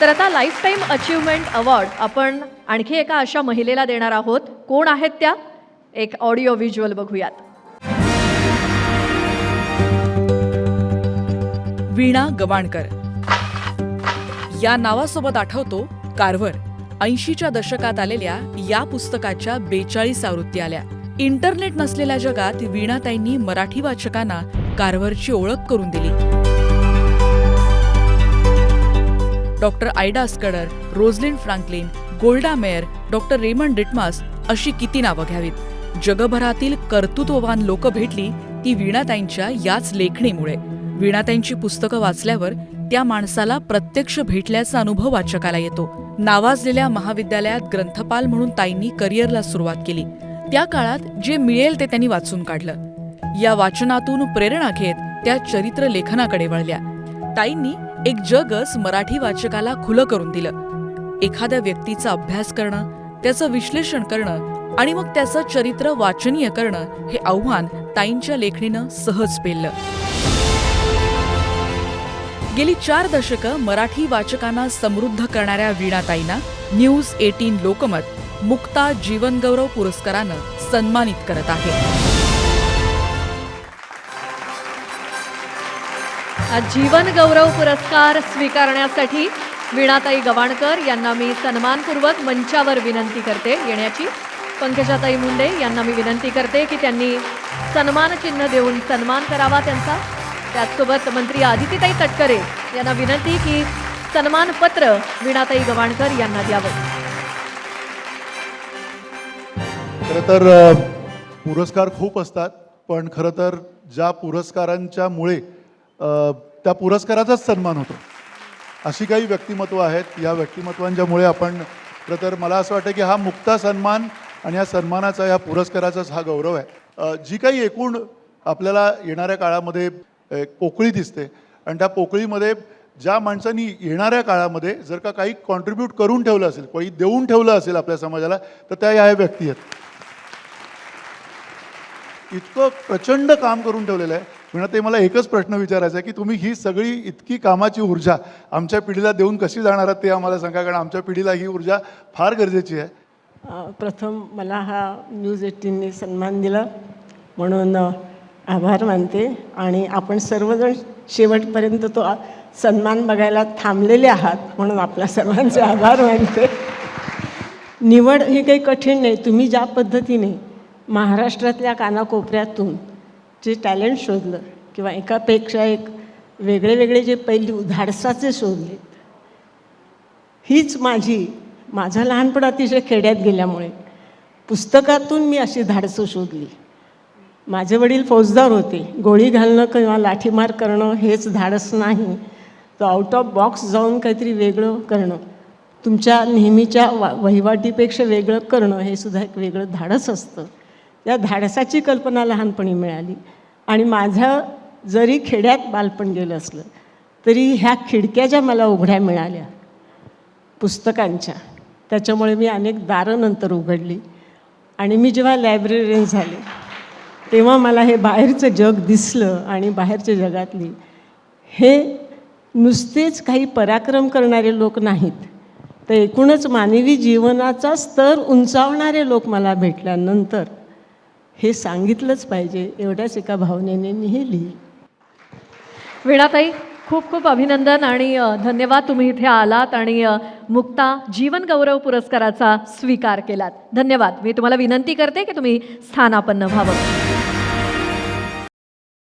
तर आता life time achievement award आपण आणखी एका अशा महिलेला देणार आहोत. कोण आहेत त्या? एक ऑडिओ व्हिज्युअल बघूयात. वीणा गवाणकर. या नावासोबत आठवतो कारवर ऐंशीच्या दशकात आलेल्या या पुस्तकाच्या बेचाळीस आवृत्ती आल्या. इंटरनेट नसलेल्या जगात वीणाताईंनी मराठी वाचकांना कारवरची ओळख करून दिली. Doctor Ida Scudder Rosalind Franklin Golda Meir doctor Raymond Ditmars अशी किती नावं घ्यावीत? जगभरातील कर्तृत्ववान लोक भेटली ती वीणाताईंच्या याच लेखणीमुळे. वीणाताईंची पुस्तकं वाचल्यावर त्या माणसाला प्रत्यक्ष भेटल्याचा अनुभव वाचकाला येतो. नावाजलेल्या महाविद्यालयात ग्रंथपाल म्हणून ताईंनी करिअरला सुरुवात केली. त्या काळात जे मिळेल ते त्यांनी वाचून काढलं. या वाचनातून प्रेरणा घेत त्या चरित्र लेखनाकडे वळल्या. ताईंनी एक जगच मराठी वाचकाला खुलं करून दिलं. एखाद्या व्यक्तीचा अभ्यास करणं त्याचं विश्लेषण करणं आणि मग त्याचं चरित्र वाचनीय करणं हे आव्हान ताईंच्या लेखणीनं सहज पेललं. गेली चार दशकं मराठी वाचकांना समृद्ध करणाऱ्या वीणाताईंना न्यूज एटीन लोकमत मुक्ता जीवनगौरव पुरस्कारानं सन्मानित करत आहे. जीवन गौरव पुरस्कार स्वीकारण्यासाठी वीणाताई गवाणकर यांना मी सन्मानपूर्वक मंचावर विनंती करते. येण्याची पंकजाताई मुंडे यांना मी विनंती करते की त्यांनी सन्मानचिन्ह देऊन सन्मान करावा त्यांचा. त्याचसोबत मंत्री आदितीताई तटकरे यांना विनंती की सन्मानपत्र वीणाताई गवाणकर यांना द्यावं. खरं तर पुरस्कार खूप असतात पण खरं तर ज्या पुरस्कारांच्यामुळे त्या पुरस्काराचाच सन्मान होतो. अशी काही व्यक्तिमत्व आहेत. या व्यक्तिमत्वांच्यामुळे आपण खरं तर मला असं वाटतं की हा मुक्ता सन्मान आणि या सन्मानाचा या पुरस्काराचाच हा गौरव आहे. जी काही एकूण आपल्याला येणाऱ्या काळामध्ये एक पोकळी दिसते आणि त्या पोकळीमध्ये ज्या माणसांनी येणाऱ्या काळामध्ये जर का काही कॉन्ट्रीब्यूट करून ठेवलं असेल काही देऊन ठेवलं असेल आपल्या समाजाला तर त्या या व्यक्ती आहेत. इतकं प्रचंड काम करून ठेवलेलं आहे. म्हणून ते मला एकच प्रश्न विचारायचा आहे की तुम्ही ही सगळी इतकी कामाची ऊर्जा आमच्या पिढीला देऊन कशी जाणार आहात ते आम्हाला सांगा कारण आमच्या पिढीला ही ऊर्जा फार गरजेची आहे. प्रथम मला हा न्यूज एटीनने सन्मान दिला. म्हणून आभार मानते. आणि आपण सर्वजण शेवटपर्यंत तो सन्मान बघायला थांबलेले आहात म्हणून आपल्या सर्वांचे आभार मानते. निवड ही काही कठीण नाही. तुम्ही ज्या पद्धतीने महाराष्ट्रातल्या कानाकोपऱ्यातून जे टॅलेंट शोधलं किंवा एकापेक्षा एक वेगळे वेगळे जे पैलू धाडसाचे शोधले हीच माझी माझं लहानपण अतिशय खेड्यात गेल्यामुळे पुस्तकातून मी अशी धाडसं शोधली. माझे वडील फौजदार होते. गोळी घालणं किंवा लाठीमार करणं हेच धाडस नाही. तर आउट ऑफ बॉक्स जाऊन काहीतरी वेगळं करणं तुमच्या नेहमीच्या वा वहिवाटीपेक्षा वेगळं करणं हे सुद्धा एक वेगळं धाडस असतं. त्या धाडसाची कल्पना लहानपणी मिळाली. आणि माझं जरी खेड्यात बालपण गेलं असलं तरी ह्या खिडक्या ज्या मला उघड्या मिळाल्या पुस्तकांच्या त्याच्यामुळे मी अनेक दारं नंतर उघडली. आणि मी जेव्हा लायब्ररीन झाले तेव्हा मला हे बाहेरचं जग दिसलं आणि बाहेरच्या जगातली. हे नुसतेच काही पराक्रम करणारे लोक नाहीत तर एकूणच मानवी जीवनाचा स्तर उंचावणारे लोक मला भेटल्यानंतर हे सांगितलंच पाहिजे एवढ्याच एका भावनेने मी हे वीणाताई खूप खूप अभिनंदन आणि धन्यवाद तुम्ही इथे आलात आणि मुक्ता जीवन गौरव पुरस्काराचा स्वीकार केलात. धन्यवाद. मी तुम्हाला विनंती करते की तुम्ही स्थानापन्न व्हावं.